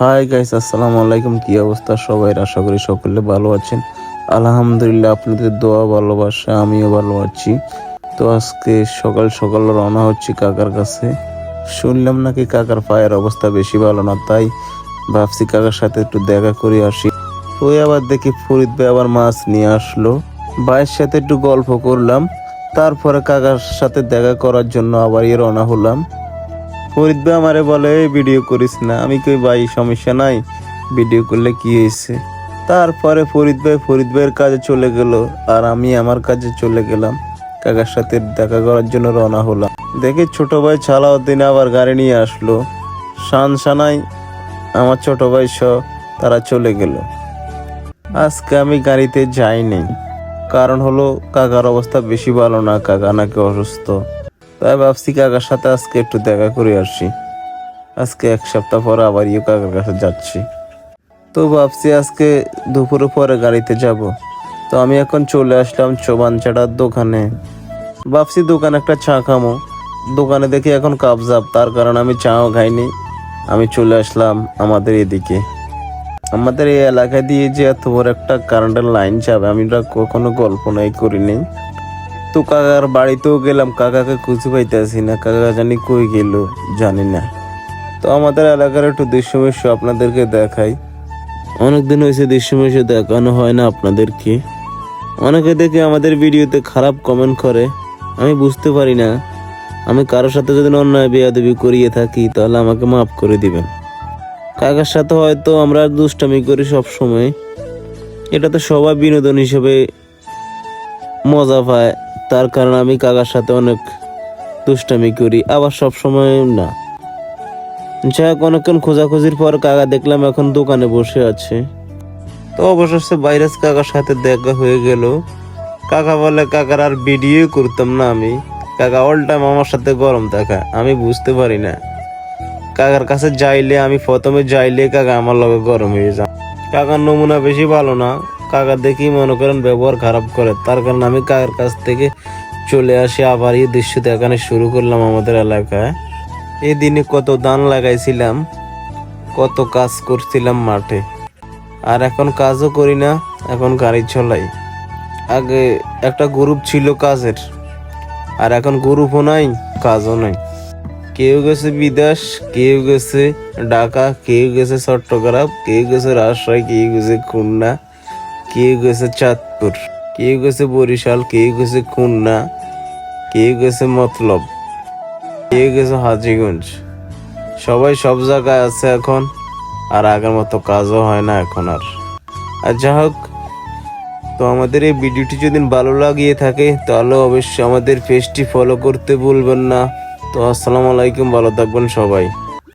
Hi guys আসসালামু আলাইকুম। কি অবস্থা সবাই? আশা করি সকলে ভালো আছেন। আলহামদুলিল্লাহ, আপনাদের দোয়া, ভালোবাসা, আমিও ভালো আছি। তো আজকে সকাল সকাল রওনা হচ্ছি কাকার কাছে। শুনলাম নাকি কাকার পায়ের অবস্থা বেশি ভালো না, তাই ভাবছি কাকার সাথে একটু দেখা করে আসি। ওই আবার দেখি ফরিদ ভাই আবার মাছ নিয়ে আসলো। ভাইয়ের সাথে একটু গল্প করলাম। তারপরে কাকার সাথে দেখা করার জন্য আবার রওনা হলাম। ফরিদ ভাই আমারে বলে, "এই ভিডিও করিস না। আমি কই, ভাই, সমস্যা নাই। ভিডিও করলে কি হয়েছে? তারপরে ফরিদ ভাই, ফরিদ ভাইয়ের কাজে চলে গেল আর আমি আমার কাজে চলে গেলাম। কাকার সাথে দেখা করার জন্য রওনা হলাম। দেখি ছোট ভাই ছালাউদ্দিন আবার গাড়ি নিয়ে আসলো। শান সানাই, আমার ছোট ভাই সহ তারা চলে গেল। আজকে আমি গাড়িতে যাইনি। কারণ হলো, কাকার অবস্থা বেশি ভালো না। কাকা নাকি অসুস্থ। তাই ভাবছি কাকার সাথে আজকে একটু দেখা করে আসি। আজকে এক সপ্তাহ পরে আবার ইয়ে কাকার কাছে যাচ্ছি। তো ভাবছি আজকে দুপুরে পরে গাড়িতে যাব। তো আমি এখন চলে আসলাম চোবান চাটার দোকানে। ভাবছি দোকানে একটা চা খামো। দোকানে দেখি এখন কাবজাব তার কারণ আমি চাও খাইনি। আমি চলে আসলাম আমাদের এদিকে। আমাদের এই এলাকা দিয়ে যে এত বড় একটা কারেন্টের লাইন যাবে, আমি কখনো কল্পনাই করিনি। তো কাকার বাড়িতেও গেলাম, কাকাকে খুঁজে পাইতেছি না, কাকা জানি কই গেল, জানি না। তো আমাদের এলাকার একটু দৃশ্যমিশ্য আপনাদেরকে দেখাই। অনেকদিন হয়েছে দৃশ্যমিশ্য দেখানো হয় না আপনাদেরকে। অনেকে দেখে আমাদের ভিডিওতে খারাপ কমেন্ট করে, আমি বুঝতে পারি না। আমি কারোর সাথে যদি অন্যায় বেয়াদবি করিয়ে থাকি, তাহলে আমাকে মাফ করে দিবেন। কাকার সাথে হয়তো আমরা দুষ্টামি করি সব সময় এটা তো সবাই বিনোদন হিসেবে মজা পায়। তার কারণ আমি কাকার সাথে অনেক দুষ্টামি করি, আবার সব সময় না। যাই হোক, অনেকক্ষণ খোঁজাখুঁজির পর কাকা দেখলাম এখন দোকানে বসে আছে। তো অবশেষে ভাইরাস কাকার সাথে দেখা হয়ে গেল। কাকা বলে, কাকার আর ভিডিও করতাম না আমি। কাকা অল টাইম আমার সাথে গরম দেখা আমি বুঝতে পারি না। কাকার কাছে যাইলে, আমি প্রথমে যাইলে কাকা আমার লগে গরম হয়ে যায়। কাকার নমুনা বেশি ভালো না। কাকা দেখি মনে করেন ব্যবহার খারাপ করে। তার কারণে আমি কাকার কাছ থেকে চলে আসি, আবার এই দৃশ্য দেখানো শুরু করলাম আমাদের এলাকায়। এই দিনে কত দান লাগাইছিলাম, কত কাজ করছিলাম মাঠে। আর এখন কাজও করি না, এখন গাড়ি চলাই। আগে একটা গ্রুপ ছিল কাজের, আর এখন গ্রুপও নাই, কাজও নাই। কেউ গেছে বিদেশ, কেউ গেছে ঢাকা, কেউ গেছে চট্টগ্রাম, কেউ গেছে রাজশাহী, কেউ গেছে খুলনা। কেউ গেছে চাঁদপুর, কেউ গেছে বরিশাল, কেউ গেছে খুলনা, কেউ গেছে মতলব, কেউ গেছে হাজিগঞ্জ। সবাই সব জায়গায় আছে এখন, আর আগের মতো কাজও হয় না এখন আর। আর যা হোক, তো আমাদের এই ভিডিওটি যদি ভালো লাগিয়ে থাকে, তাহলে অবশ্যই আমাদের পেজটি ফলো করতে ভুলবেন না। তো আসসালামু আলাইকুম, ভালো থাকবেন সবাই।